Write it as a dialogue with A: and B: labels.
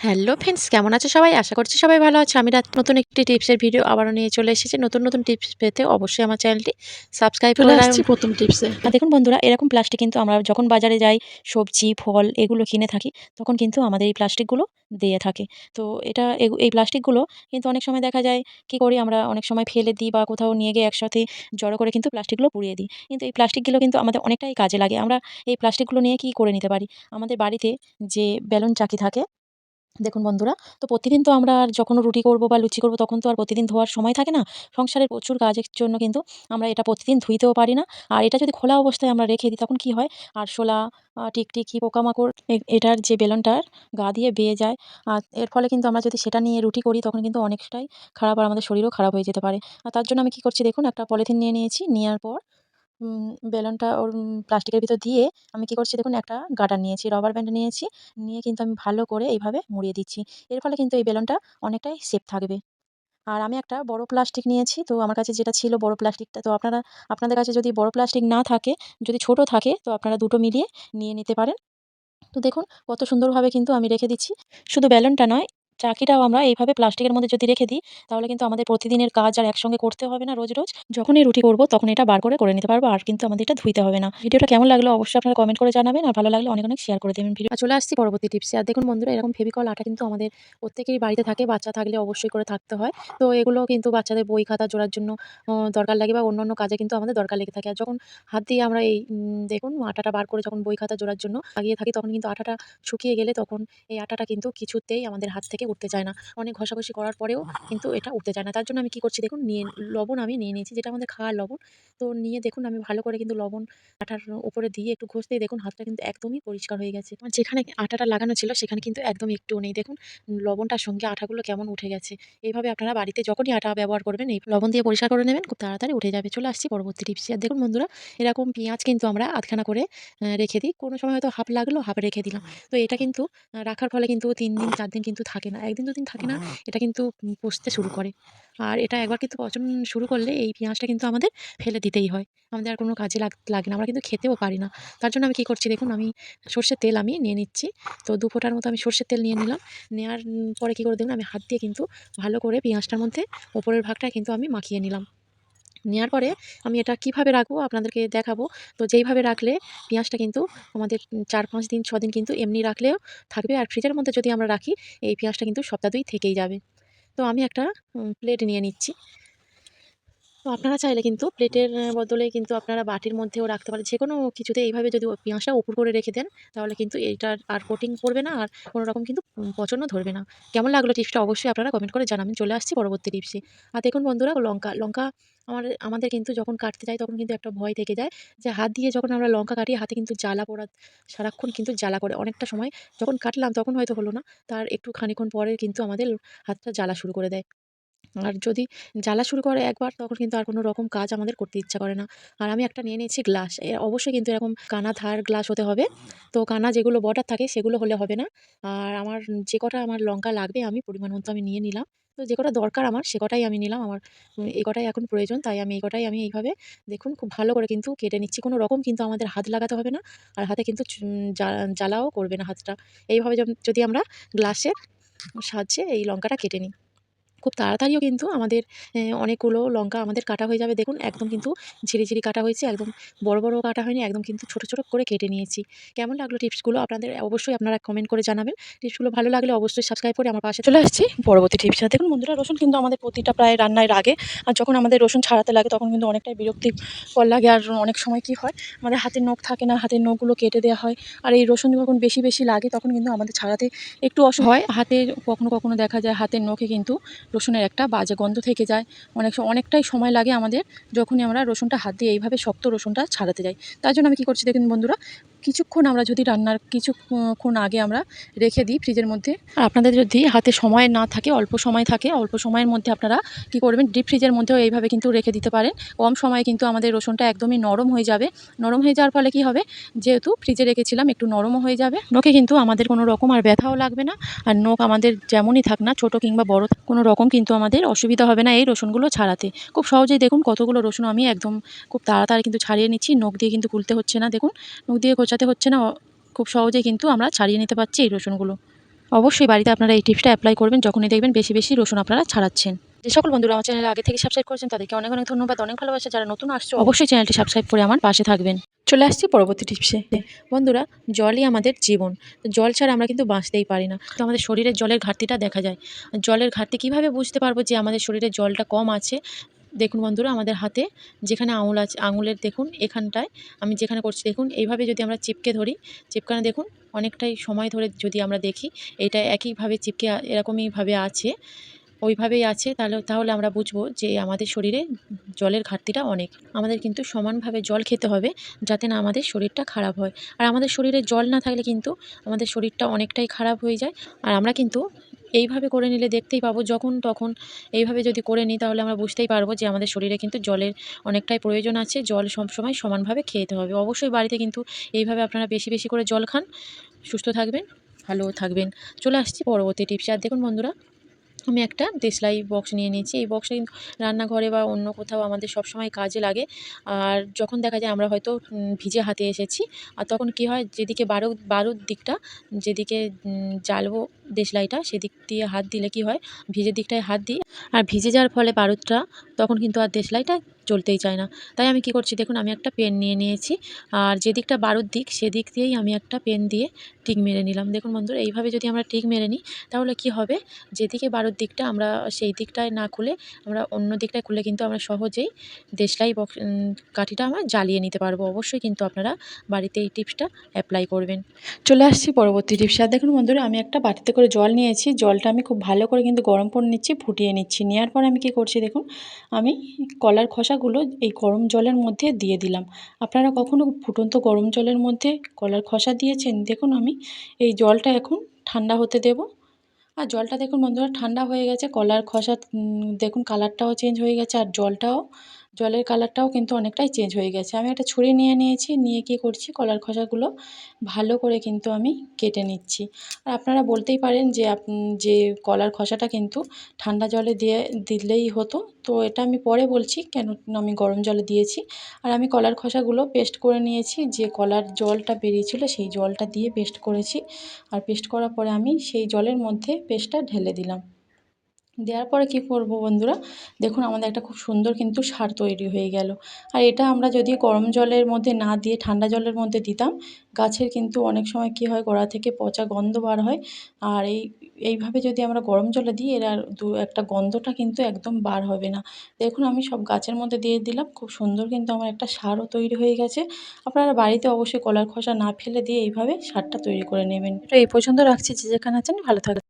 A: Hello friends কেমন আছো সবাই? আশা করছি সবাই ভালো আছে। আমি রাত নতুন একটি টিপসের ভিডিও আবারও নিয়ে চলে এসেছি। নতুন নতুন টিপস পেতে অবশ্যই আমার চ্যানেলটি সাবস্ক্রাইব করে
B: আসছি প্রথম টিপসে।
A: আর দেখুন বন্ধুরা এরকম প্লাস্টিক কিন্তু আমরা যখন বাজারে যাই সবজি ফল এগুলো কিনে থাকি তখন কিন্তু আমাদের এই প্লাস্টিকগুলো দিয়ে থাকে। তো এটা এগু- এই প্লাস্টিকগুলো কিন্তু অনেক সময় দেখা যায় কি করি আমরা অনেক সময় ফেলে দিই বা কোথাও নিয়ে গিয়ে একসাথে জড়ো করে কিন্তু প্লাস্টিকগুলো পুড়িয়ে দিই। কিন্তু এই প্লাস্টিকগুলো কিন্তু আমাদের অনেকটাই কাজে লাগে। আমরা এই প্লাস্টিকগুলো নিয়ে কি করে নিতে পারি? আমাদের বাড়িতে যে বেলুন চাকি থাকে দেখুন বন্ধুরা, তো প্রতিদিন তো আমরা আর যখন রুটি করব বা লুচি করব তখন তো আর প্রতিদিন ধোয়ার সময় থাকে না। সংসারের প্রচুর কাজের জন্য কিন্তু আমরা এটা প্রতিদিন ধুইতেও পারি না। আর এটা যদি খোলা অবস্থায় আমরা রেখে দিই তখন কি হয়? আরশোলা টিকটিকি, পোকামাকড় এটার যে বেলনটার গা দিয়ে বেয়ে যায়। আর এর ফলে কিন্তু আমরা যদি সেটা নিয়ে রুটি করি তখন কিন্তু অনেকটাই খারাপ আর আমাদের শরীরও খারাপ হয়ে যেতে পারে। আর তার জন্য আমি কি করছি দেখুন, একটা পলিথিন নিয়ে নিয়েছি। নেওয়ার পর বেলনটা ওর প্লাস্টিকের ভিতর দিয়ে আমি কি করছি দেখুন, একটা গার্ডার নিয়েছি রবার ব্যান্ড নিয়েছি, নিয়ে কিন্তু আমি ভালো করে এইভাবে মুড়িয়ে দিচ্ছি। এর ফলে কিন্তু এই বেলুনটা অনেকটাই সেফ থাকবে। আর আমি একটা বড় প্লাস্টিক নিয়েছি, তো আমার কাছে যেটা ছিল বড় প্লাস্টিকটা তো আপনারা, আপনাদের কাছে যদি বড় প্লাস্টিক না থাকে, যদি ছোট থাকে, তো আপনারা দুটো মিলিয়ে নিয়ে নিতে পারেন। তো দেখুন, কত সুন্দরভাবে কিন্তু আমি রেখে দিচ্ছি। শুধু বেলুনটা নয় চাকিটাও আমরা এইভাবে প্লাস্টিকের মধ্যে যদি রেখে দিই, তাহলে কিন্তু আমাদের প্রতিদিনের কাজ আর একসঙ্গে করতে হবে না রোজ রোজ। যখনই রুটি করব, তখন এটা বার করে করে নিতে পারব, আর কিন্তু আমাদের এটা ধুইতে হবে না। ভিডিওটা কেমন লাগল অবশ্যই আপনারা কমেন্ট করে জানাবেন, আর ভালো লাগলে অনেক অনেক শেয়ার করে দেবেন ভিডিও। চলে আসছি পরবর্তী টিপসে আর দেখুন বন্ধুরা, এরকম ফেভিকল আটা কিন্তু আমাদের প্রত্যেকেরই বাড়িতে থাকে, বাচ্চা থাকলে অবশ্যই করে থাকতে হয়। তো এগুলো কিন্তু বাচ্চাদের বই খাতা জোড়ার জন্য দরকার লাগে বা অন্য অন্য কাজে কিন্তু আমাদের দরকার লেগে থাকে। আর যখন হাত দিয়ে আমরা এই দেখুন আটাটা বার করে যখন বই খাতা জোড়ার জন্য লাগিয়ে থাকি, তখন কিন্তু আটাটা শুকিয়ে গেলে তখন এই আটাটা কিন্তু কিছুতেই আমাদের হাত থেকে উঠতে চায় না। অনেক ঘষাঘষি করার পরেও কিন্তু এটা উঠতে চায় না। তার জন্য আমি কি করছি দেখুন নিয়ে লবণ আমি নিয়ে নিয়েছি যেটা আমাদের খাওয়ার লবণ। তো নিয়ে দেখুন আমি ভালো করে কিন্তু লবণ আটার উপরে দিয়ে একটু ঘষতেই দেখুন হাতটা কিন্তু একদমই পরিষ্কার হয়ে গেছে। আর যেখানে আটাটা লাগানো ছিল সেখানে কিন্তু একদম একটুও নেই। দেখুন লবণটার সঙ্গে আঠাগুলো কেমন উঠে গেছে। এইভাবে আপনারা বাড়িতে যখনই আটা ব্যবহার করবেন এই লবণ দিয়ে পরিষ্কার করে নেবেন খুব তাড়াতাড়ি উঠে যাবে। চলে আসছি পরবর্তী টিপসে আর দেখুন বন্ধুরা এরকম পেঁয়াজ কিন্তু আমরা আধখানা করে রেখে দিই। কোনো সময় হয়তো হাফ লাগল হাফ রেখে দিলাম। তো এটা কিন্তু রাখার ফলে কিন্তু তিন দিন চার দিন কিন্তু থাকে না। ১ দিন ২ দিন থাকে না, এটা কিন্তু পচতে শুরু করে। আর এটা একবার কিন্তু পচন শুরু করলে এই পেঁয়াজটা কিন্তু আমাদের ফেলে দিতেই হয়। আমাদের আর কোনো কাজে লাগ লাগে না। আমরা কিন্তু খেতেও পারি না। তার জন্য আমি কী করছি দেখুন আমি সর্ষের তেল আমি নিয়ে নিচ্ছি। তো দু ফোটার মতো আমি সর্ষের তেল নিয়ে নিলাম। নেওয়ার পরে কী করে দেখুন আমি হাত দিয়ে কিন্তু ভালো করে পেঁয়াজটার মধ্যে ওপরের ভাগটা কিন্তু আমি মাখিয়ে নিলাম। নেওয়ার পরে আমি এটা কীভাবে রাখব আপনাদেরকে দেখাবো। তো যেইভাবে রাখলে পেঁয়াজটা কিন্তু আমাদের চার ৪-৫ দিন, ছ দিন কিন্তু এমনি রাখলেও থাকবে। আর ফ্রিজের মধ্যে যদি আমরা রাখি, এই পেঁয়াজটা কিন্তু সপ্তাহ দুই থেকেই যাবে। তো আমি একটা প্লেট নিয়ে নিচ্ছি। তো আপনারা চাইলে কিন্তু প্লেটের বদলে কিন্তু আপনারা বাটির মধ্যেও রাখতে পারেন। যেকোনো কিছুতে এইভাবে যদি পেঁয়াজটা উপর করে রেখে দেন, তাহলে কিন্তু এইটার আর কোটিং পড়বে না আর কোনো রকম কিন্তু পচনও ধরবে না। কেমন লাগল টিপসটা অবশ্যই আপনারা কমেন্ট করে জানাবেন। চলে আসছি পরবর্তী টিপসে। আর দেখুন বন্ধুরা লঙ্কা, লঙ্কা আমার আমাদের কিন্তু যখন কাটতে যাই তখন কিন্তু একটা ভয় থেকে যায় যে হাত দিয়ে যখন আমরা লঙ্কা কাটি হাতে কিন্তু জ্বালা পোড়া সারাক্ষণ কিন্তু জ্বালা করে। অনেকটা সময় যখন কাটলাম তখন হয়তো হলো না। তার একটু খানিকক্ষণ পরে কিন্তু আমাদের হাতটা জ্বালা শুরু করে দেয়। আর যদি জ্বালা শুরু করে একবার, তখন কিন্তু আর কোনো রকম কাজ আমাদের করতে ইচ্ছা করে না। আর আমি একটা নিয়ে নিয়েছি গ্লাস। এ অবশ্যই কিন্তু এরকম কানা ধার গ্লাস হতে হবে। তো কানা যেগুলো বর্ডার থাকে, সেগুলো হলে হবে না। আর আমার যে কটা আমার লঙ্কা লাগবে, আমি পরিমাণ মতো আমি নিয়ে নিলাম। তো যে কটা দরকার আমার, সে কটাই আমি নিলাম। আমার এই কটাই এখন প্রয়োজন। তাই আমি এই কটাই আমি এইভাবে দেখুন খুব ভালো করে কিন্তু কেটে নিচ্ছি। কোনো রকম কিন্তু আমাদের হাত লাগাতে হবে না। আর হাতে কিন্তু জ্বালাও করবে না হাতটা। এইভাবে যদি আমরা গ্লাসের সাহায্যে এই লঙ্কাটা কেটে নিই। খুব তাড়াতাড়িও কিন্তু আমাদের অনেকগুলো লঙ্কা আমাদের কাটা হয়ে যাবে। দেখুন একদম কিন্তু ঝিরি, ঝিরি কাটা হয়েছে। একদম বড়, বড় কাটা হয়নি। একদম কিন্তু ছোট, ছোট করে কেটে নিয়েছি। কেমন লাগল টিপসগুলো আপনাদের অবশ্যই আপনারা কমেন্ট করে জানাবেন। টিপসগুলো ভালো লাগলে অবশ্যই সাবস্ক্রাইব করে আমার পাশে চলে আসছি পরবর্তী টিপসে। দেখুন বন্ধুরা রসুন কিন্তু আমাদের প্রতিটা প্রায় রান্নায় লাগে। আর যখন আমাদের রসুন ছাড়াতে লাগে তখন কিন্তু অনেকটাই বিরক্তিকর লাগে। আর অনেক সময় কি হয় আমাদের হাতের নখ থাকে না, হাতের নখগুলো কেটে দেওয়া হয়। আর এই রসুন যখন বেশি, বেশি লাগে তখন কিন্তু আমাদের ছাড়াতে একটু অসু হয়। হাতে কখনো, কখনো দেখা যায় হাতের নখে কিন্তু রসুনের একটা বাজে গন্ধ থেকে যায়। অনেক অনেকটাই সময় লাগে আমাদের যখনই আমরা রসুনটা হাত দিয়ে এইভাবে শক্ত রসুনটা ছাড়াতে যাই। তার জন্য আমি কী করছি দেখুন বন্ধুরা, কিছুক্ষণ আমরা যদি রান্নার কিছুক্ষণ আগে আমরা রেখে দিই ফ্রিজের মধ্যে। আর আপনাদের যদি হাতে সময় না থাকে, অল্প সময় থাকে, অল্প সময়ের মধ্যে আপনারা কী করবেন ডিপ ফ্রিজের মধ্যেও এইভাবে কিন্তু রেখে দিতে পারেন। কম সময়ে কিন্তু আমাদের রসুনটা একদমই নরম হয়ে যাবে। নরম হয়ে যাওয়ার ফলে কী হবে, যেহেতু ফ্রিজে রেখেছিলাম একটু নরমও হয়ে যাবে। নখে কিন্তু আমাদের কোনো রকম আর ব্যথাও লাগবে না। আর নখ আমাদের যেমনই থাক না ছোট কিংবা বড় কোনো রকম কিন্তু আমাদের অসুবিধা হবে না এই রসুনগুলো ছাড়াতে। খুব সহজেই দেখুন কতগুলো রসুন আমি একদম খুব তাড়াতাড়ি কিন্তু ছাড়িয়ে নিচ্ছি। নখ দিয়ে কিন্তু খুলতে হচ্ছে না দেখুন। নখ দিয়ে খোঁচাতে হচ্ছে না। খুব সহজেই কিন্তু আমরা ছাড়িয়ে নিতে পারছি এই রসুনগুলো। অবশ্যই বাড়িতে আপনারা এই টিপসটা অ্যাপ্লাই করবেন, যখনই দেখবেন বেশি বেশি রসুন আপনারা ছাড়াচ্ছেন। যে সকল বন্ধুরা আমার চ্যানেলে আগে থেকে সাবস্ক্রাইব করেছেন, তাদেরকে অনেক অনেক ধন্যবাদ, অনেক ভালোবাসা। যারা নতুন আসছো, অবশ্যই চ্যানেলটি সাবস্ক্রাইব করে আমার পাশে থাকবেন। চলে আসছি পরবর্তী টিপসে। বন্ধুরা, জলই আমাদের জীবন। জল ছাড়া আমরা কিন্তু বাঁচতেই পারি না। তো আমাদের শরীরে জলের ঘাটতিটা দেখা যায়। জলের ঘাটতি কীভাবে বুঝতে পারব যে আমাদের শরীরে জলটা কম আছে? দেখুন বন্ধুরা, আমাদের হাতে যেখানে আঙুল আছে, আঙুলের দেখুন এখানটায়, আমি যেখানে করছি দেখুন, এইভাবে যদি আমরা চিপকে ধরি, চিপকানো দেখুন অনেকটাই সময় ধরে যদি আমরা দেখি, এটা একইভাবে চিপকে, এরকমইভাবে আছে, ওইভাবেই আছে, তাহলে তাহলে আমরা বুঝব যে আমাদের শরীরে জলের ঘাটতিটা অনেক। আমাদের কিন্তু সমানভাবে জল খেতে হবে যাতে না আমাদের শরীরটা খারাপ হয়। আর আমাদের শরীরে জল না থাকলে কিন্তু আমাদের শরীরটা অনেকটাই খারাপ হয়ে যায়। আর আমরা কিন্তু এইভাবে করে নিলে দেখতেই পাবো। যখন তখন এইভাবে যদি করে নিই, তাহলে আমরা বুঝতেই পারব যে আমাদের শরীরে কিন্তু জলের অনেকটাই প্রয়োজন আছে। জল সবসময় সমানভাবে খেতে হবে। অবশ্যই বাড়িতে কিন্তু এইভাবে আপনারা বেশি বেশি করে জল খান। সুস্থ থাকবেন, ভালো থাকবেন। চলে আসছি পরবর্তী টিপস। আর দেখুন বন্ধুরা আমি একটা দেশলাই বক্স নিয়ে নিয়েছি। এই বক্সটা কিন্তু রান্নাঘরে বা অন্য কোথাও আমাদের সবসময় কাজে লাগে। আর যখন দেখা যায় আমরা হয়তো ভিজে হাতে এসেছি, আর তখন কি হয়, যেদিকে বারো, বারোর দিকটা, যেদিকে জ্বালবো দেশলাইটা সেদিক দিয়ে হাত দিলে কি হয়, ভিজে দিকটায় হাত দিই। আর ভিজে যাওয়ার ফলে বারুদটা তখন কিন্তু আর দেশলাইটা জ্বলতেই চায় না। তাই আমি কি করছি? দেখুন, আমি একটা পেন নিয়ে নিয়েছি। আর যেদিকটা বারুদ দিক সেদিক দিয়েই আমি একটা পেন দিয়ে টিক মেরে নিলাম। দেখুন বন্ধুরা, এইভাবে যদি আমরা টিক মেরে নিই, তাহলে কি হবে? যেদিকে বারোর দিকটা আমরা, সেই দিকটায় না খুলে আমরা অন্য দিকটায় খুলে কিন্তু আমরা সহজেই দেশলাই বক্স কাঠিটা আমরা জ্বালিয়ে নিতে পারব। অবশ্যই কিন্তু আপনারা বাড়িতে এই টিপসটা অ্যাপ্লাই করবেন। চলে আসছি পরবর্তী টিপসে। আর দেখুন বন্ধুরা, আমি একটা বাটিতে করে জল নিয়েছি। জলটা আমি খুব ভালো করে কিন্তু গরম করে নিচ্ছি, ফুটিয়ে নিচ্ছি। নেওয়ার পর আমি কি করছি দেখুন, আমি কলার খোসাগুলো এই গরম জলের মধ্যে দিয়ে দিলাম। আপনারা কখনো ফুটন্ত গরম জলের মধ্যে কলার খসা দিয়েছেন? দেখুন আমি এই জলটা এখন ঠান্ডা হতে দেব। আর জলটা দেখুন বন্ধুরা, ঠান্ডা হয়ে গেছে, কলার খসা দেখুন কালারটাও চেঞ্জ হয়ে গেছে, আর জলটাও জলের কালারটাও কিন্তু অনেকটাই চেঞ্জ হয়ে গেছে। আমি একটা ছুরি নিয়ে নিয়েছি, নিয়ে কী করছি? কলার খসাগুলো ভালো করে কিন্তু আমি কেটে নিচ্ছি। আর আপনারা বলতেই পারেন যে যে কলার খসাটা কিন্তু ঠান্ডা জলে দিয়ে দিলেই হতো। তো এটা আমি পরে বলছি কেন আমি গরম জলে দিয়েছি। আর আমি কলার খসাগুলো পেস্ট করে নিয়েছি, যে কলার জলটা বেরিয়েছিল সেই জলটা দিয়ে পেস্ট করেছি। আর পেস্ট করার পরে আমি সেই জলের মধ্যে পেস্টটা ঢেলে দিলাম। দেওয়ার পরে কী করব বন্ধুরা? দেখুন, আমাদের একটা খুব সুন্দর কিন্তু সার তৈরি হয়ে গেল। আর এটা আমরা যদি গরম জলের মধ্যে না দিয়ে ঠান্ডা জলের মধ্যে দিতাম, গাছের কিন্তু অনেক সময় কী হয়, গোড়া থেকে পচা গন্ধ বার হয়। আর এই, এইভাবে যদি আমরা গরম জলে দিই, এর আর দু একটা গন্ধটা কিন্তু একদম বার হবে না। দেখুন, আমি সব গাছের মধ্যে দিয়ে দিলাম, খুব সুন্দর কিন্তু আমার একটা সারও তৈরি হয়ে গেছে। আপনারা বাড়িতে অবশ্যই কলার খোসা না ফেলে দিয়ে এইভাবে সারটা তৈরি করে নেবেন। তো এই পর্যন্ত রাখছি, যে যেখানে আছেন, ভালো থাকবেন।